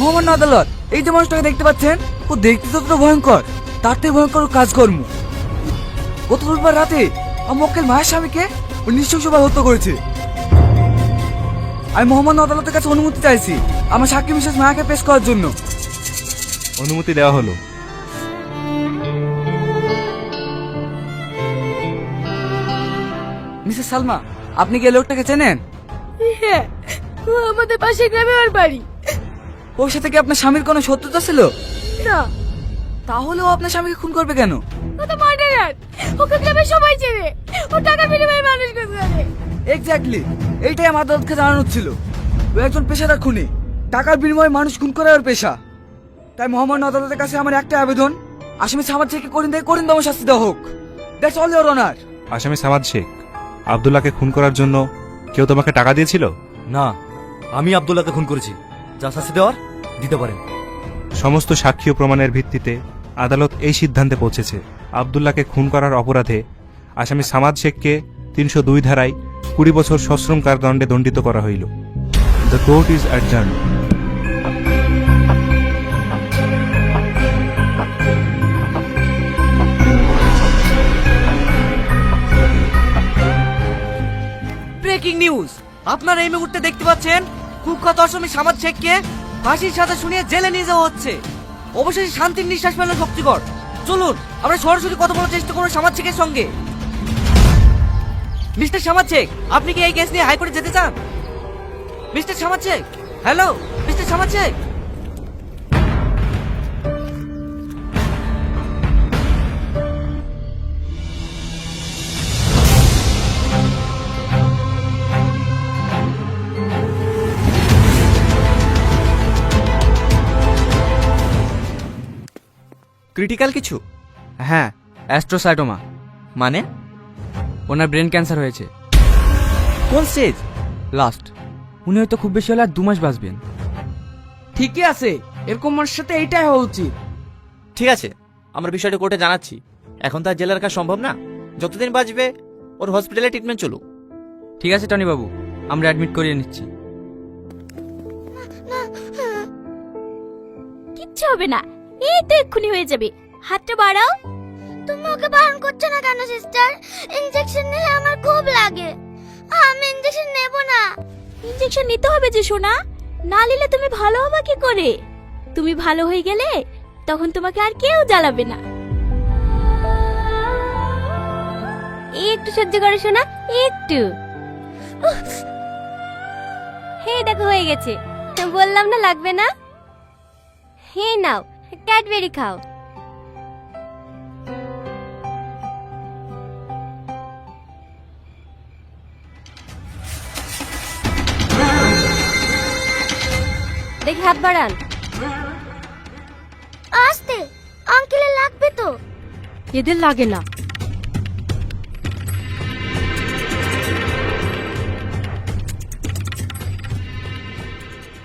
মোহাম্মদ আদালত। এই যে মানুষটাকে দেখতে পাচ্ছেন ও দেখতে ততটা ভয়ঙ্কর তার থেকে ভয়ঙ্কর কাজকর্ম। গত রবিবার রাতে আমার মক্কেল মায়ের স্বামীকে ও নৃশংসভাবে হত্যা করেছে। আমি মোহাম্মদ আদালতের কাছে অনুমতি চাইছি আমার সাক্ষী বিশেষ মায়াকে পেশ করার জন্য। অনুমতি দেওয়া হলো। মিসেস সালমা আপনি কি এই লোকটাকে চেনেন? হ্যাঁ আমাদের পাশে গ্রামে ওর বাড়ি। ওর সাথে কি আপনার স্বামীর কোনো শত্রুতা ছিল? না। তাহলে ও আপনার স্বামীকে খুন করবে কেন? ও তো মার্ডারার ওকে গ্রামে সবাই চেনে। ও টাকা বিনিময়ে মানুষ করতে পারে। এক্স্যাক্টলি এইটাই আমার আদালতকে জানানো ছিল। ও একজন পেশাদার খুনি। টাকার বিনিময়ে মানুষ খুন করে ওর পেশা। তাই মোহাম্মদ আদালতের কাছে আমার একটা আবেদন। আসামি সামাজ থেকে করিন থেকে করিন দম শাস্তি দেওয়া হোক। দ্যাটস অল ইওর অনার আসামি সামাদ শেখ আবদুল্লাহকে খুন করার জন্য কেউ তোমাকে টাকা দিয়েছিল? না আমি আব্দুল্লাহকে খুন করেছি। যা শাস্তি দেওয়ার দিতে পারেন। সমস্ত সাক্ষী ও প্রমাণের ভিত্তিতে আদালত এই সিদ্ধান্তে পৌঁছেছে। আবদুল্লাহকে খুন করার অপরাধে আসামি সামাদ শেখকে তিনশো দুই ধারায় কুড়ি বছর সশ্রম কারাদণ্ডে দণ্ডিত করা হইল। The court is adjourn breaking news আপনারা এই মুহূর্তে দেখতে পাচ্ছেন কুখ্যাত অসমী সামাদ শেখকে ফাঁসির সাথে শুনিয়ে জেলে নিয়ে যাওয়া হচ্ছে। অবশেষে শান্তির নিঃশ্বাস পেল শক্তিগড়। চলুন, আমরা সরাসরি কথা বলার চেষ্টা করব সামাদ শেখের সঙ্গে। মিস্টার সামাদ শেখ, আপনি কি এই কেস নিয়ে হাইকোর্টে যেতে চান? Mister Samad Sheikh hello mister Samad Sheikh? Critical কিছু? হ্যাঁ অ্যাস্ট্রোসাইটোমা মানে? ওনার ব্রেন ক্যান্সার হয়েছে। কোন স্টেজ লাস্ট উনি হয়তো খুব বেশি হলে আর দু মাস বাঁচবেন। ঠিকই আছে এরকম মানুষের সাথে এইটাই হওয়া উচিত। ঠিক আছে আমরা বিষয়টা কোর্টে জানাচ্ছি। এখন তো আর জেলে রাখা সম্ভব না। যতদিন বাঁচবে ওর হসপিটালে ট্রিটমেন্ট চলুক। ঠিক আছে টনি বাবু আমরা অ্যাডমিট করিয়ে নিচ্ছি। কিচ্ছু হবে না। এই তো এক্ষুনি হয়ে যাবে। হাতটা বাড়াও। তুমি ওকে বারণ করছ না কেন সিস্টার ইনজেকশন নিলে আমার খুব লাগে। আমি ইনজেকশন নেব না। ইনজেকশন নিতে হবে যে, সোনা। না নিলে তুমি ভালো হবে কি করে? তুমি ভালো হয়ে গেলে তখন তোমাকে আর কেউ জ্বালাবে না। এই একটু সহ্য করো, সোনা। একটু। হে, দেখো, হয়ে গেছে। বললাম না লাগবে না। হে, নাও। ক্যাডবেরি খাও। দেখি হাত বাড়ান। আস্তে আঙ্কেলের লাগবে তো। এদের লাগে না।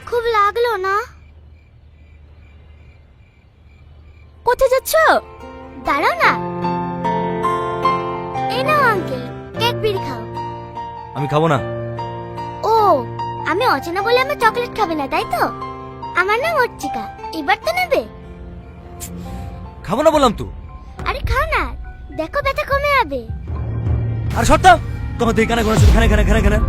খুব লাগল না? কোথায় যাচ্ছ? দাঁড়াও না। এই নাও আঙ্কেল কেক বিড়ি খাও। আমি খাব না। ও আমি অচেনা বলে আমার চকলেট খাবে না তাই তো? আমার নাম অর্চিকা এবার তো নেবে? খাব না বললাম তো। আরে খাও না দেখো ব্যথা কমে যাবে। আর সরতা তোমার দিকে কানে ঘোরা খানে খানে খানে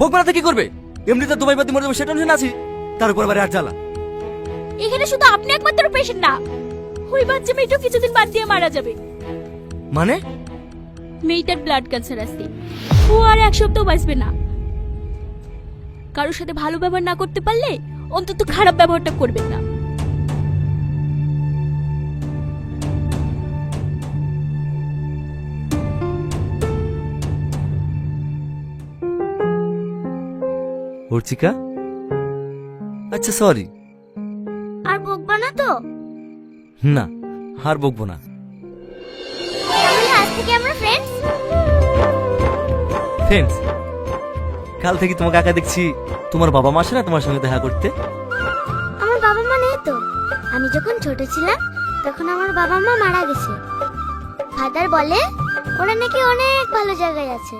না কি করবে? এমনিতে দুবাই বাদি মরে যাবে সেটা টেনশন আছি তার উপর আর জ্বালা। এখানে শুধু আপনি একমাত্র পেশেন্ট না। ওই বাচ্চা মেয়েটাও কিছুদিন বাদ দিয়ে মারা যাবে। মানে? মেয়েটার ব্লাড ক্যান্সার আছে। ও আর এক সপ্তাহ বাঁচবে না। কারোর সাথে ভালো ব্যবহার না করতে পারলে অন্তত খারাপ ব্যবহারটা করবেন না। অর্চিকা? আচ্ছা সরি আর বকবা না তো? না আর বকবো না। তাহলে আজ থেকে আমরা ফ্রেন্ডস ফ্রেন্ডস কাল থেকে তোমাকে একা দেখছি তোমার বাবা মা আসে না তোমার সঙ্গে দেখা করতে? আমার বাবা মা নেই তো। আমি যখন ছোট ছিলাম তখন আমার বাবা মা মারা গেছে। ফাদার বলে ওরা নাকি অনেক ভালো জায়গায় আছে।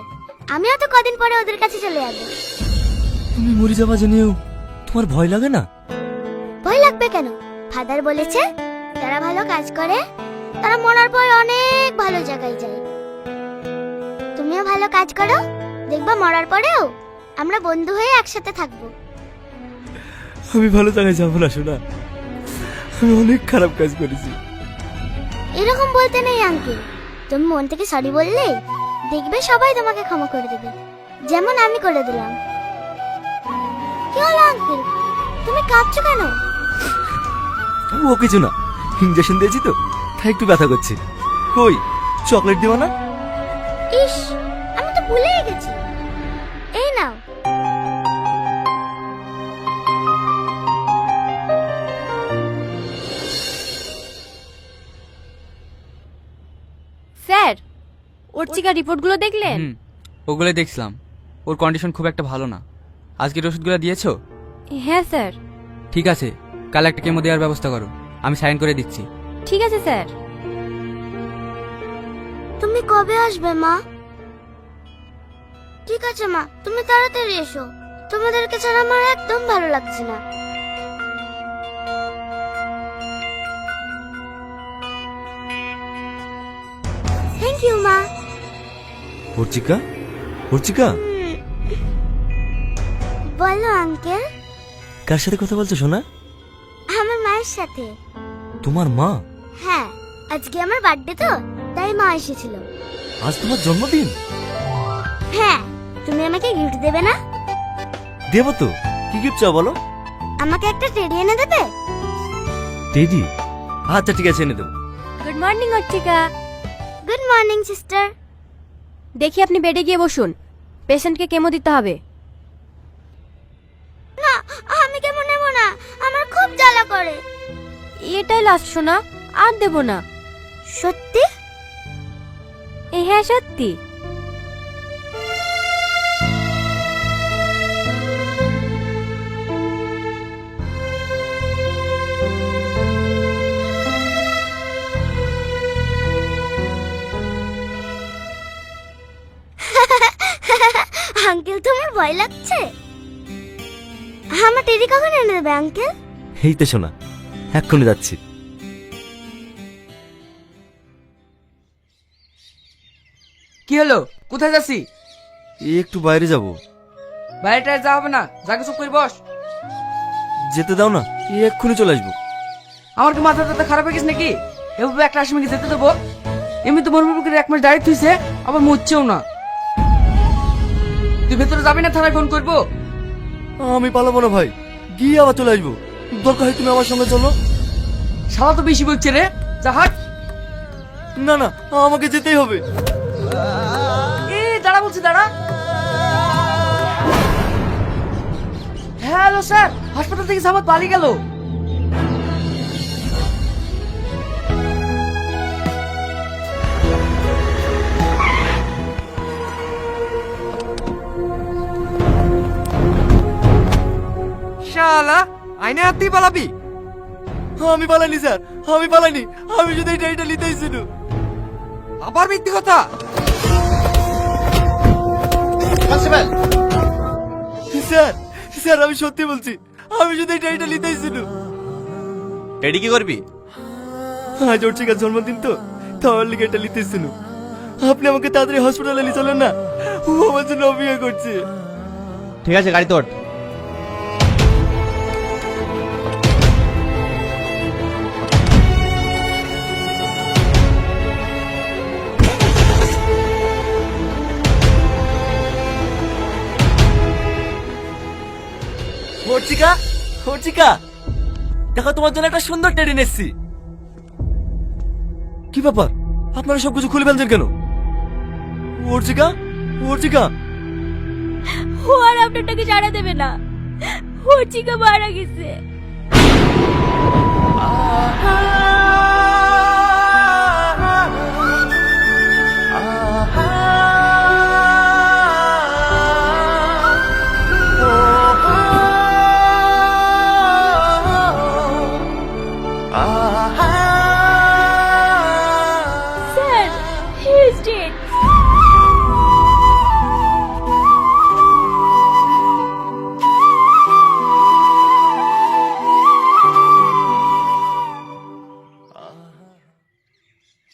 আমিও তো কদিন পরে ওদের কাছে চলে যাব। তুমি মরে যাবা জেনেও। তোমার ভয় লাগে না? ভয় লাগবে কেন? ফাদার বলেছে যারা ভালো কাজ করে তারা মরার পর অনেক ভালো জায়গায় যায়। তুমিও ভালো কাজ করো দেখবা মরার পরেও আমরা বন্ধু হয়ে একসাথে থাকব। আমি ভালো জায়গায় যাব না শোনা আমি অনেক খারাপ কাজ করেছি। এরকম বলতে নেই আঙ্কেল তুমি মন থেকে সরি বললে দেখবে সবাই তোমাকে ক্ষমা করে দেবে। যেমন আমি করে দিলাম। কি হলো আঙ্কেল তুমি কাঁদছো কেন? ও কিছু না। ইঞ্জেকশন দিয়েছি তো তাই একটু ব্যথা করছে। কই চকলেট দিবা না? ইস আমি তো ভুলেই গেছি। এই নাও। স্যার ওর চিকা রিপোর্টগুলো দেখলেন? ওগুলো দেখছিলাম। ওর কন্ডিশন খুব একটা ভালো না। আজকের ওষুধগুলো দিয়েছ? হ্যাঁ স্যার। ঠিক আছে কাল একটা কেমো দেওয়ার ব্যবস্থা করো। আমি সাইন করে দিচ্ছি। ঠিক আছে স্যার। তুমি কবে আসবে মা? ঠিক আছে মা তুমি তাড়াতাড়ি এসো। তোমাদেরকে ছাড়া আমার একদম ভালো লাগছে না। থ্যাংক ইউ মা। অর্চিকা? অর্চিকা? বলো আঙ্কেল? কার সাথে কথা বলছো শোনা আমার মায়ের সাথে। তোমার মা? হ্যাঁ আজকে আমার বার্থডে তো তাই মা এসেছিল। আজ তোমার জন্মদিন? হ্যাঁ তুমি আমাকে গিফট দেবে না? দেবো তো। কি গিফট চাও বলো? আমাকে একটা টেডি এনে দেবে? টেডি আচ্ছা ঠিক আছে এনে দেবো। Good morning Archika. Good morning sister দেখি আপনি বেডে গিয়ে বসুন। পেশেন্টকে কেমো দিতে হবে না আমি কেমন নেব না আমার খুব জ্বালা করে এটাই লাস্ট শোনা আর দেব না। সত্যি? হ্যাঁ সত্যি। আঙ্কেল, তোমার ভয় লাগছে? আমার টেরি কখন এনে দেবে, আঙ্কেল? এই তো শোনা এক্ষুনি যাচ্ছি। কি হলো? কোথায় যাচ্ছি? একটু বাইরে যাব। বাইরেটায় যাওয়া হবে না যাকে চুপ করে বস। যেতে দাও না এক্ষুনি চলে আসব। আমার কি মাথা টাথা খারাপ হয়ে গেছে নাকি? এভাবে একটা আসামিকে যেতে দেবো। এমনি তো মরমর করে এক মাস ডাইরেক্ট হয়েছে আবার মরছেও না। তুই ভেতরে যাবি না থানায় ফোন করব? আমি পালাবো না ভাই গিয়ে আবার চলে আসব। দরকার হয় তুমি আমার সঙ্গে চলো। শালা তো বেশি বলছে রে। হাট। না না আমাকে যেতেই হবে। এ দাঁড়া বলছি দাঁড়া। হ্যালো স্যার হাসপাতাল থেকে সামাদ পালিয়ে গেল। শালা আইনে হাতেই পালাবি? আমি পালাইনি স্যার। আমি পালাইনি। আমি শুধু এই ডাইটা নিতেই ছিল আবার মিথ্যে কথা? স্যার স্যার আমি সত্যি বলছি। আমি শুধু এই ডাইটা নিতেই ছিল রেডি কি করবি? আজ ওর চিকার জন্মদিন তো। তাহলে লিগে এটা নিতেই ছিল আপনি আমাকে তাড়াতাড়ি হসপিটালে নিয়ে চলেন না। ও আমার জন্য অপেক্ষা করছে। ঠিক আছে গাড়ি তোর। হর্চিকা অর্চিকা দেখো তোমার জন্য একটা সুন্দর ট্রেন এসছি কি ব্যাপার? আপনারা সবকিছু খুলে ফেলছেন কেন? অর্চিকা অর্চিকা ও আর আপনারটাকে জানা দেবে না। অর্চিকা মারা গেছে।